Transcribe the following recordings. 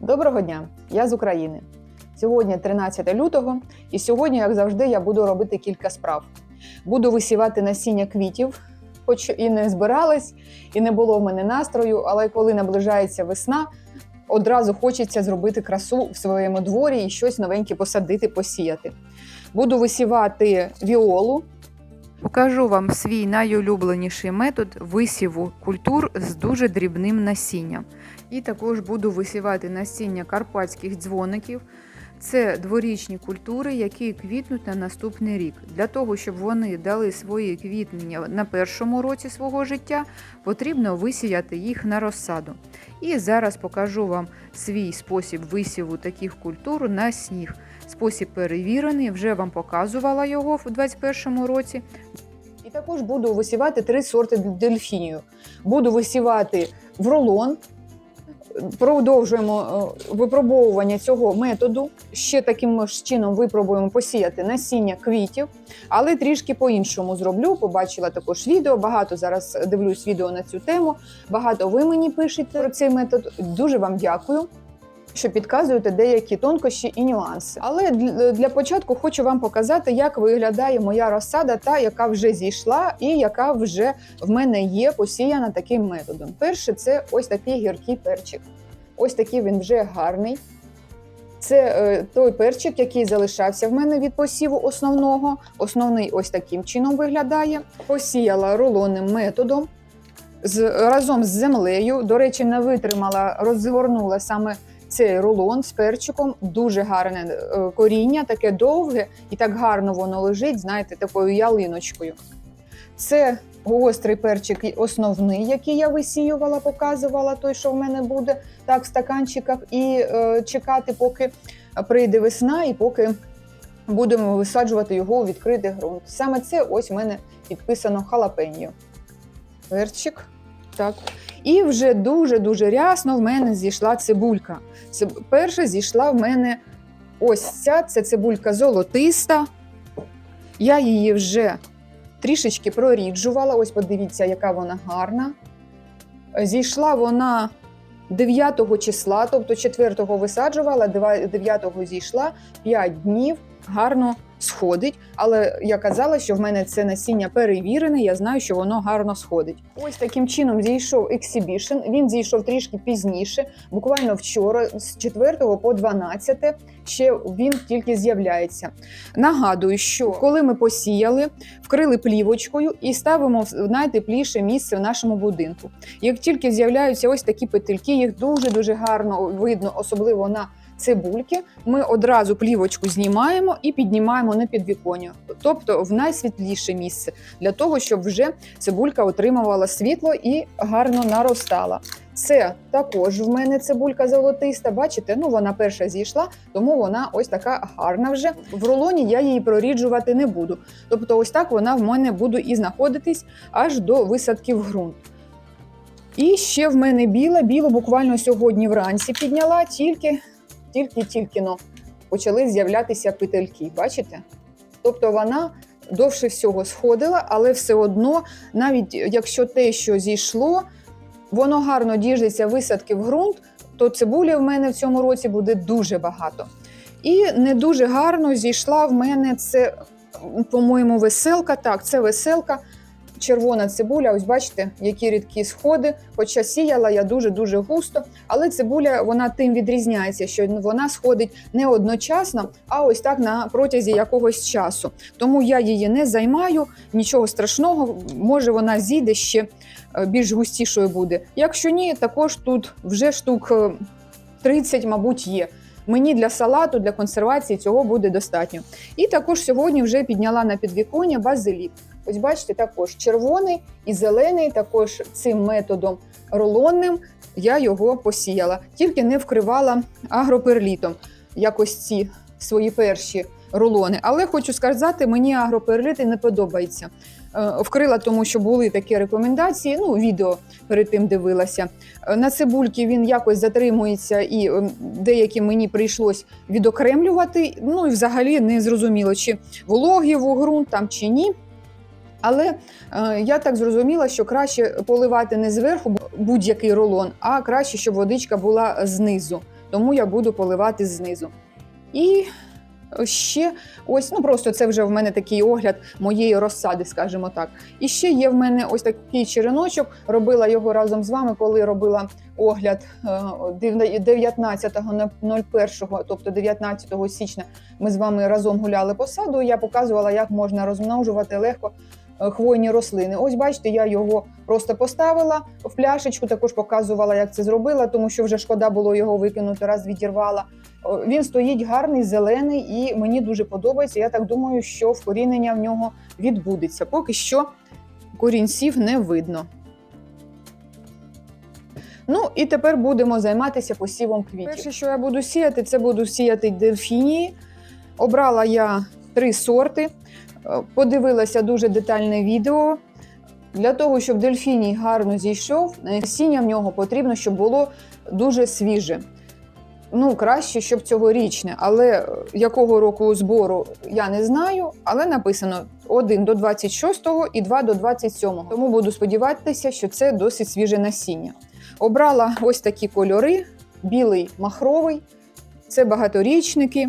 Доброго дня! Я з України. Сьогодні 13 лютого, і сьогодні, як завжди, я буду робити кілька справ. Буду висівати насіння квітів, хоч і не збиралась, і не було в мене настрою, але коли наближається весна, одразу хочеться зробити красу в своєму дворі і щось новеньке посадити, посіяти. Буду висівати віолу, Покажу вам свій найулюбленіший метод висіву культур з дуже дрібним насінням. І також буду висівати насіння карпатських дзвоників. Це дворічні культури, які квітнуть на наступний рік. Для того, щоб вони дали свої квітнення на першому році свого життя, потрібно висіяти їх на розсаду. І зараз покажу вам свій спосіб висіву таких культур на сніг. Спосіб перевірений, вже вам показувала його в 2021 році. І також буду висівати три сорти дельфінію. Буду висівати в рулон. Продовжуємо е, випробовування цього методу. Ще таким ж чином випробуємо посіяти насіння квітів, але трішки по-іншому зроблю. Побачила також відео. Багато зараз дивлюсь відео на цю тему. Багато ви мені пишете про цей метод. Дуже вам дякую. Що підказуєте деякі тонкощі і нюанси. Але для для початку хочу вам показати, як виглядає моя розсада, та яка вже зійшла, і яка вже в мене є посіяна таким методом. Перше, це ось такий гіркий перчик. Ось такий він вже гарний. Це е, той перчик, який залишався в мене від посіву основного. Основний ось таким чином виглядає. Посіяла рулонним методом з, разом з землею. До речі, не витримала, розгорнула саме цей рулон з перчиком. Дуже гарне е, коріння, таке довге і так гарно воно лежить, знаєте, такою ялиночкою. Це гострий перчик основний, який я висіювала, показувала той, що в мене буде так в стаканчиках, і е, чекати, поки прийде весна, і поки будемо висаджувати його у відкритий ґрунт. Саме це ось в мене підписано халапеньо. Перчик. Так. І вже дуже-дуже рясно в мене зійшла цибулька. Перша зійшла в мене ось ця це цибулька золотиста. Я її вже трішечки проріджувала. Ось подивіться, яка вона гарна. Зійшла вона 9 числа, тобто 4-го висаджувала, 9-го зійшла 5 днів, гарно сходить. Але я казала, що в мене це насіння перевірене, я знаю, що воно гарно сходить. Ось таким чином зійшов Exhibition. Він зійшов трішки пізніше, буквально вчора, з 4 по 12, ще він тільки з'являється. Нагадую, що коли ми посіяли, вкрили плівочкою і ставимо в найтепліше місце в нашому будинку. Як тільки з'являються ось такі петельки, їх дуже дуже гарно видно, особливо на цибульки, ми одразу плівочку знімаємо і піднімаємо на підвіконня, тобто в найсвітліше місце, для того, щоб вже цибулька отримувала світло і гарно наростала. Це також в мене цибулька золотиста. Бачите, ну вона перша зійшла, тому вона ось така гарна вже. В рулоні я її проріджувати не буду. Тобто, ось так вона в мене буде і знаходитись аж до висадки в ґрунт. І ще в мене біла, білу буквально сьогодні вранці підняла, тільки тільки-тільки но почали з'являтися петельки. Бачите? Тобто вона довше всього сходила, але все одно, навіть якщо те, що зійшло, воно гарно діжиться висадки в ґрунт, то цибулі в мене в цьому році буде дуже багато. І не дуже гарно зійшла в мене це, по-моєму, веселка. Так, це веселка. Червона цибуля, ось бачите, які рідкі сходи. Хоча сіяла я дуже-дуже густо, але цибуля вона тим відрізняється, що вона сходить не одночасно, а ось так на протязі якогось часу. Тому я її не займаю, нічого страшного, може вона зійде ще е, більш густішою буде. Якщо ні, також тут вже штук е, 30, мабуть, є. Мені для салату, для консервації цього буде достатньо. І також сьогодні вже підняла на підвіконня базилік. Ось бачите, також червоний і зелений, також цим методом рулонним я його посіяла, тільки не вкривала агроперлітом якось ці свої перші рулони. Але хочу сказати, мені агроперліти не подобається. Е, Вкрила, тому що були такі рекомендації. Ну, відео перед тим дивилася. Е, На цибульки він якось затримується, і ем, деякі мені прийшлось відокремлювати. Ну і взагалі не зрозуміло, чи вологий в ґрунт там чи ні. Але е, я так зрозуміла, що краще поливати не зверху будь-який рулон, а краще, щоб водичка була знизу. тому я буду поливати знизу. І ще ось, ну просто це вже в мене такий огляд моєї розсади, скажімо так. І ще є в мене ось такий череночок. Робила його разом з вами, коли робила огляд е, 19.01, тобто 19 січня. Ми з вами разом гуляли по саду. Я показувала, як можна розмножувати легко е, хвойні рослини. Ось бачите, я його просто поставила в пляшечку. Також показувала, як це зробила, тому що вже шкода було його викинути, раз відірвала. Він стоїть гарний, зелений, і мені дуже подобається. Я так думаю, що вкорінення в нього відбудеться. Поки що корінців не видно. Ну і тепер будемо займатися посівом квітів. Перше, що я буду сіяти, це буду сіяти дельфінії. Обрала я три сорти, Е, подивилася дуже детальне відео. Для того, щоб дельфіній гарно зійшов, насіння в нього потрібно, щоб було дуже свіже. Ну, краще, щоб цьогорічне, але е, якого року збору я не знаю. Але написано 1 до 26 і 2 до 27. Тому буду сподіватися, що це досить свіже насіння. Обрала ось такі кольори: білий махровий, це багаторічники.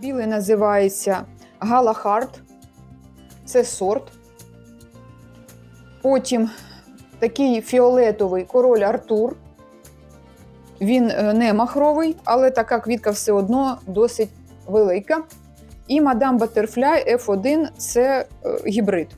Білий називається Галахард, це сорт. Потім такий фіолетовий король Артур. Він е, не махровий, але така квітка все одно досить велика. І мадам Баттерфляй F1 це е, гібрид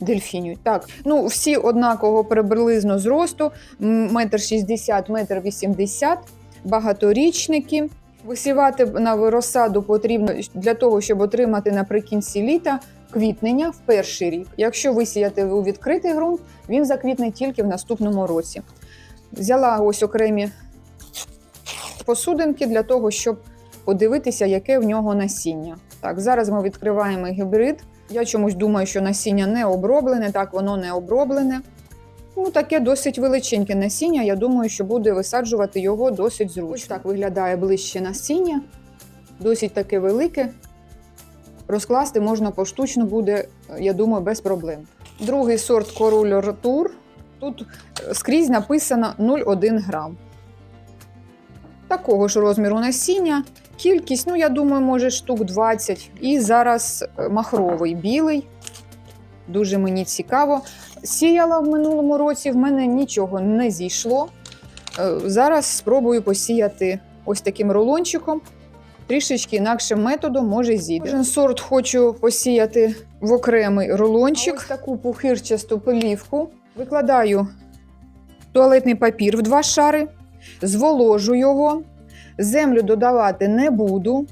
дельфінію. Так, ну всі однаково приблизно зросту, метр шістдесят, метр вісімдесят, багаторічники. Висівати на розсаду потрібно для того, щоб отримати наприкінці літа квітнення в перший рік. Якщо висіяти у відкритий ґрунт, він заквітне тільки в наступному році. Взяла ось окремі посудинки для того, щоб подивитися, яке в нього насіння. Так, зараз ми відкриваємо гібрид. Я чомусь думаю, що насіння не оброблене, так воно не оброблене. Ну, таке досить величеньке насіння. Я думаю, що буде висаджувати його досить зручно. Ось так виглядає ближче насіння, досить таке велике. Розкласти можна поштучно буде, я думаю, без проблем. Другий сорт король Артур. Тут е, скрізь написано 0,1 грам. Такого ж розміру насіння. Кількість, ну, я думаю, може штук 20. І зараз е, махровий білий. Дуже мені цікаво. Сіяла в минулому році, в мене нічого не зійшло. Е, Зараз спробую посіяти ось таким рулончиком. Трішечки інакшим методом може зійде. Кожен сорт хочу посіяти в окремий рулончик. Ось таку пухирчасту полівку. Викладаю туалетний папір в два шари, зволожу його, землю додавати не буду,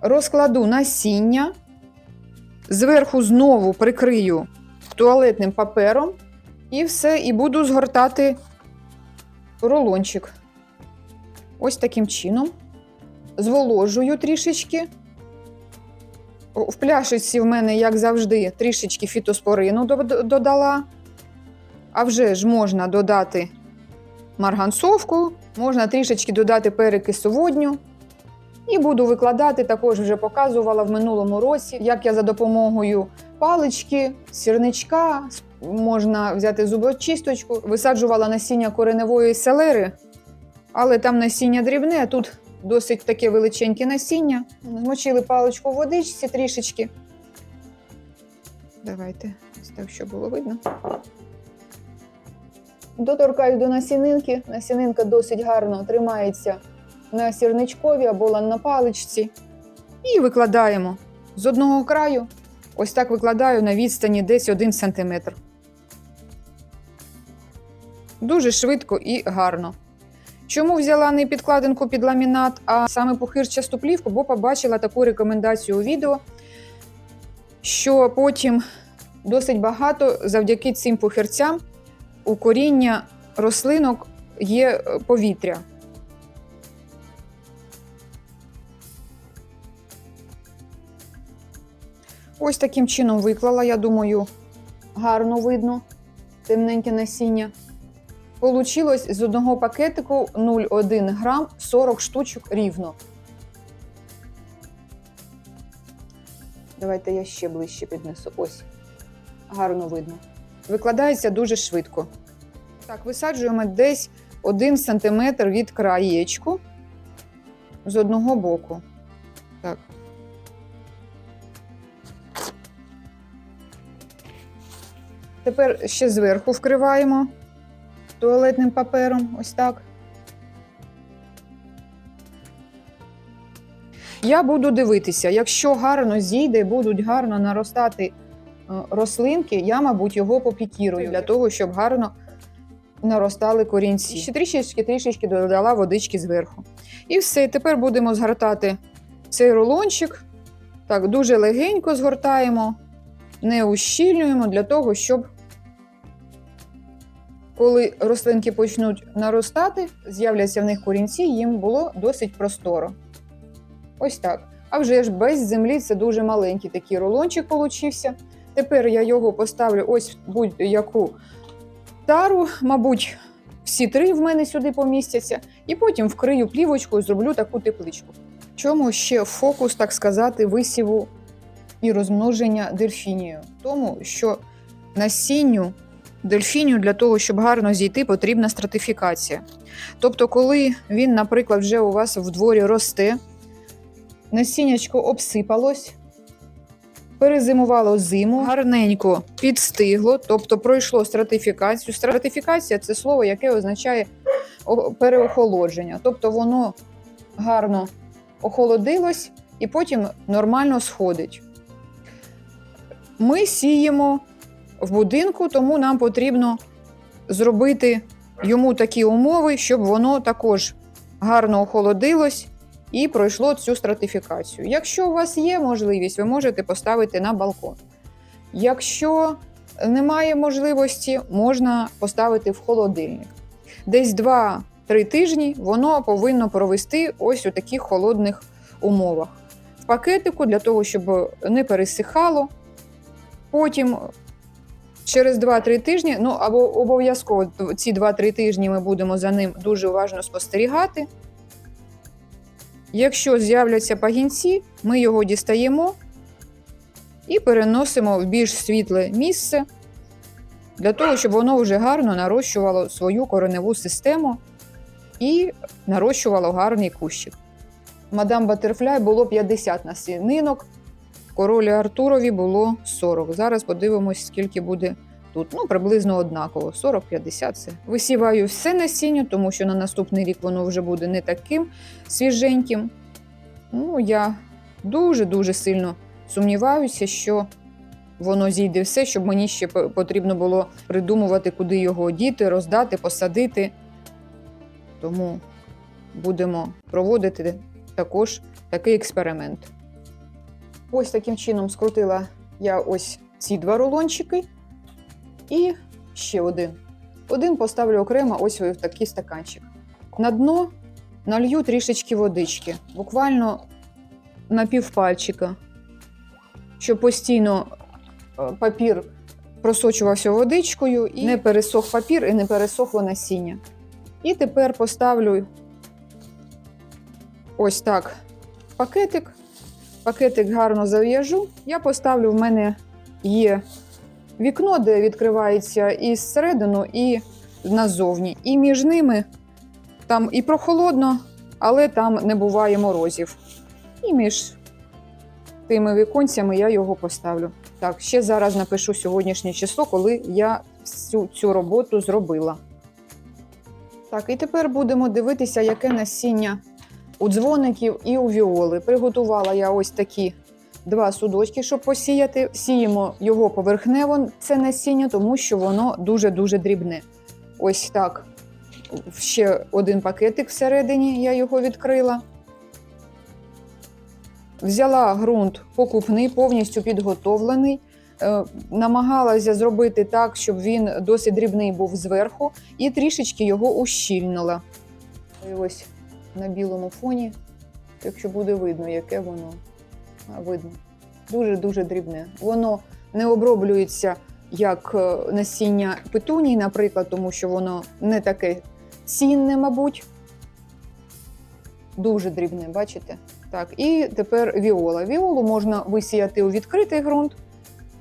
розкладу насіння, зверху знову прикрию туалетним папером і все, і буду згортати рулончик. Ось таким чином. Зволожую трішечки. В пляшечці в мене, як завжди, трішечки фітоспорину додала. А вже ж можна додати марганцовку, можна трішечки додати перекису водню. І буду викладати, також вже показувала в минулому році, як я за допомогою палички, сірничка, можна взяти зубочисточку, висаджувала насіння кореневої селери, але там насіння дрібне, а тут досить таке величеньке насіння. Змочили паличку в водичці трішечки. Давайте, ось так, щоб було видно. Доторкаю до насінинки. Насінинка досить гарно тримається на сірничкові або на паличці. І викладаємо з одного краю. Ось так викладаю на відстані десь 1 см. Дуже швидко і гарно. Чому взяла не підкладинку під ламінат, а саме пухирчасту плівку, бо побачила таку рекомендацію у відео, що потім досить багато завдяки цим пухирцям у коріння рослинок є е, повітря. Ось таким чином виклала, я думаю, гарно видно темненьке насіння. Получилось з одного пакетику 0,1 грам 40 штучок рівно. Давайте я ще ближче піднесу. Ось. Гарно видно. Викладається дуже швидко. Так, висаджуємо десь 1 см від краєчку з одного боку. Так. Тепер ще зверху вкриваємо туалетним папером. Ось так. Я буду дивитися, якщо гарно зійде, будуть гарно наростати е, рослинки, я, мабуть, його попікірую для того, щоб гарно наростали корінці. Ще трішечки трішечки додала водички зверху. І все, тепер будемо згортати цей рулончик. Так, дуже легенько згортаємо, не ущільнюємо для того, щоб коли рослинки почнуть наростати, з'являться в них корінці, їм було досить просторо. Ось так. А вже ж без землі це дуже маленький такий рулончик получився. Тепер я його поставлю ось в будь-яку тару, мабуть, всі три в мене сюди помістяться, і потім вкрию плівочкою, зроблю таку тепличку. Чому ще фокус, так сказати, висіву і розмноження дельфінію? Тому що насінню дельфінію для того, щоб гарно зійти, потрібна стратифікація. Тобто, коли він, наприклад, вже у вас в дворі росте, насіннячко обсипалось, перезимувало зиму, гарненько підстигло, тобто пройшло стратифікацію. Стратифікація це слово, яке означає переохолодження. Тобто воно гарно охолодилось і потім нормально сходить. Ми сіємо в будинку, тому нам потрібно зробити йому такі умови, щоб воно також гарно охолодилось і пройшло цю стратифікацію. Якщо у вас є можливість, ви можете поставити на балкон. Якщо немає можливості, можна поставити в холодильник. Десь 2-3 тижні воно повинно провести ось у таких холодних умовах. В пакетику для того, щоб не пересихало. Потім через 2-3 тижні, ну або обов'язково ці 2-3 тижні ми будемо за ним дуже уважно спостерігати. Якщо з'являться пагінці, ми його дістаємо і переносимо в більш світле місце для того, щоб воно вже гарно нарощувало свою кореневу систему і нарощувало гарний кущик. Мадам Батерфляй було 50 насінинок, королі Артурові було 40. Зараз подивимось, скільки буде тут. Ну, приблизно однаково. 40-50 це. Висіваю все насіння, тому що на наступний рік воно вже буде не таким свіженьким. Ну, я дуже-дуже сильно сумніваюся, що воно зійде все, щоб мені ще потрібно було придумувати, куди його діти, роздати, посадити. Тому будемо проводити також такий експеримент. Ось таким чином скрутила я ось ці два рулончики і ще один. Один поставлю окремо ось в такий стаканчик. На дно налью трішечки водички, буквально на півпальчика, щоб постійно е, папір просочувався водичкою і не пересох папір і не пересохло насіння. І тепер поставлю ось так пакетик. Пакетик гарно зав'яжу. Я поставлю, в мене є вікно, де відкривається і зсередину, і назовні. І між ними там і прохолодно, але там не буває морозів. І між тими віконцями я його поставлю. Так, ще зараз напишу сьогоднішнє число, коли я всю цю роботу зробила. Так, і тепер будемо дивитися, яке насіння у дзвоників і у віоли. Приготувала я ось такі два судочки, щоб посіяти. Сіємо його поверхнево, це насіння, тому що воно дуже-дуже дрібне. Ось так. Ще один пакетик всередині, я його відкрила. Взяла ґрунт покупний, повністю підготовлений. Е, Намагалася зробити так, щоб він досить дрібний був зверху, і трішечки його ущільнила. Ось на білому фоні, якщо буде видно, яке воно видно. Дуже-дуже дрібне. Воно не оброблюється як е, насіння петуній, наприклад, тому що воно не таке цінне, мабуть. Дуже дрібне, бачите? Так, і тепер віола. Віолу можна висіяти у відкритий ґрунт,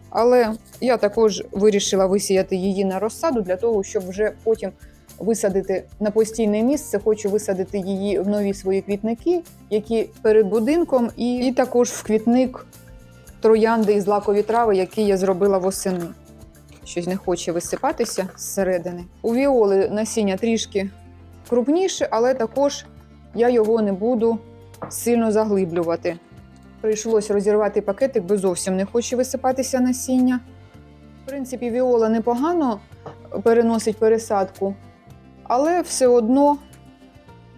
але я також вирішила висіяти її на розсаду для того, щоб вже потім висадити на постійне місце. Хочу висадити її в нові свої квітники, які перед будинком, і, і також в квітник троянди і злакові трави, які я зробила восени. Щось не хоче висипатися зсередини. У віоли насіння трішки крупніше, але також я його не буду сильно заглиблювати. Прийшлось розірвати пакетик, бо зовсім не хоче висипатися насіння. В принципі, віола непогано переносить пересадку, але все одно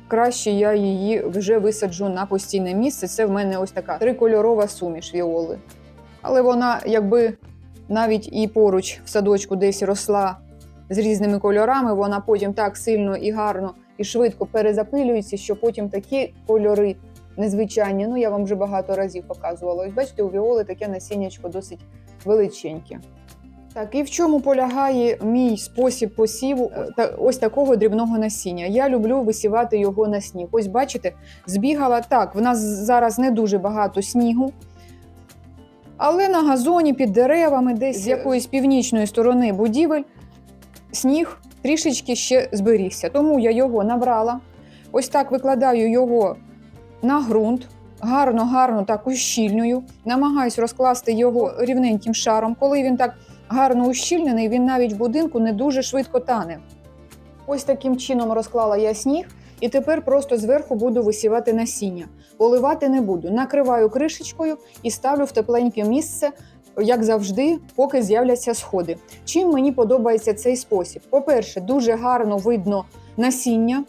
краще я її вже висаджу на постійне місце. Це в мене ось така трикольорова суміш віоли. Але вона, якби навіть і поруч в садочку десь росла з різними кольорами, вона потім так сильно і гарно і швидко перезапилюється, що потім такі кольори незвичайні. Ну, я вам вже багато разів показувала. Ось бачите, у віоли таке насіннячко досить величеньке. Так, і в чому полягає мій спосіб посіву е, та ось такого дрібного насіння? Я люблю висівати його на сніг. Ось бачите, збігала так. В нас зараз не дуже багато снігу. Але на газоні під деревами, десь з якоїсь північної сторони будівель, сніг трішечки ще зберігся. Тому я його набрала. Ось так викладаю його на ґрунт, гарно, гарно так ущільнюю. Намагаюсь розкласти його рівненьким шаром. Коли він так гарно ущільнений, він навіть в будинку не дуже швидко тане. Ось таким чином розклала я сніг, і тепер просто зверху буду висівати насіння. Поливати не буду. Накриваю кришечкою і ставлю в тепленьке місце, як завжди, поки з'являться сходи. Чим мені подобається цей спосіб? По-перше, дуже гарно видно насіння.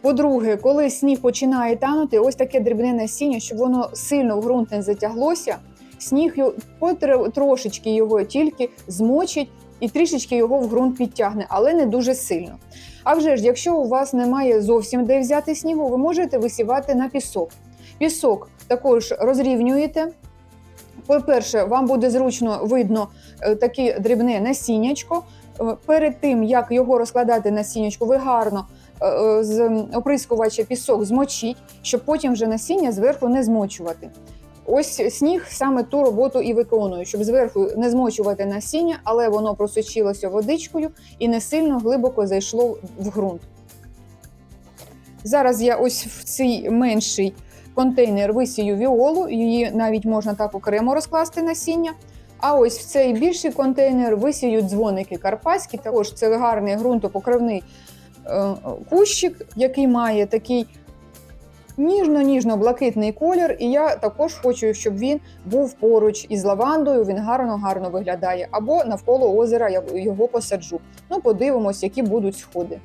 По-друге, коли сніг починає танути, ось таке дрібне насіння, щоб воно сильно в ґрунт не затяглося, сніг трошечки його тільки змочить і трішечки його в ґрунт підтягне, але не дуже сильно. А вже ж, якщо у вас немає зовсім де взяти снігу, ви можете висівати на пісок. Пісок також розрівнюєте. По-перше, вам буде зручно видно е, таке дрібне насіннячко. Е, Перед тим, як його розкладати на сінечку, ви гарно е, з оприскувача пісок змочіть, щоб потім вже насіння зверху не змочувати. Ось сніг саме ту роботу і виконує, щоб зверху не змочувати насіння, але воно просочилося водичкою і не сильно глибоко зайшло в ґрунт. Зараз я ось в цей менший контейнер висію віолу, її навіть можна так окремо розкласти насіння. А ось в цей більший контейнер висію дзвоники карпатські. Також це гарний ґрунтопокривний е, кущик, який має такий ніжно-ніжно-блакитний колір. І я також хочу, щоб він був поруч із лавандою. Він гарно-гарно виглядає. Або навколо озера я його посаджу. Ну, подивимось, які будуть сходи.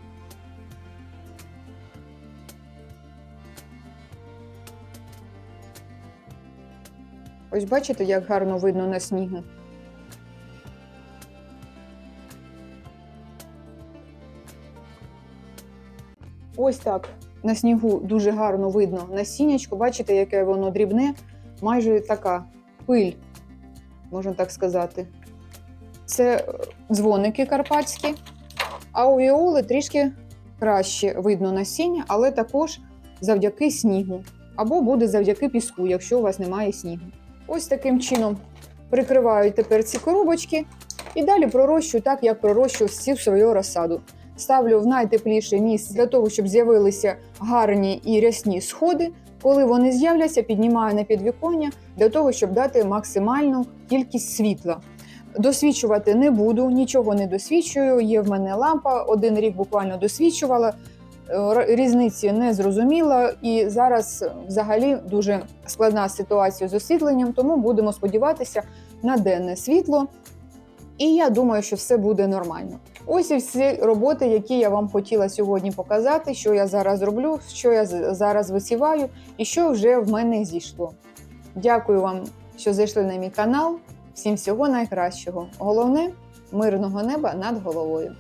Ось бачите, як гарно видно на снігу. Ось так. На снігу дуже гарно видно насіннячко. Бачите, яке воно дрібне, майже така пиль, можна так сказати. Це е, дзвоники карпатські, а у віоли трішки краще видно насіння, але також завдяки снігу. Або буде завдяки піску, якщо у вас немає снігу. Ось таким чином прикриваю тепер ці коробочки і далі пророщую так, як пророщую всю свою розсаду. Ставлю в найтепліше місце для того, щоб з'явилися гарні і рясні сходи. Коли вони з'являться, піднімаю на підвіконня для того, щоб дати максимальну кількість світла. Досвічувати не буду, нічого не досвідчую. Є в мене лампа, один рік буквально досвідчувала. Е, Різниці не зрозуміла, і зараз взагалі дуже складна ситуація з освітленням, тому будемо сподіватися на денне світло. І я думаю, що все буде нормально. Ось і всі роботи, які я вам хотіла сьогодні показати, що я зараз роблю, що я зараз висіваю і що вже в мене зійшло. Дякую вам, що зайшли на мій канал. Всім всього найкращого. Головне мирного неба над головою.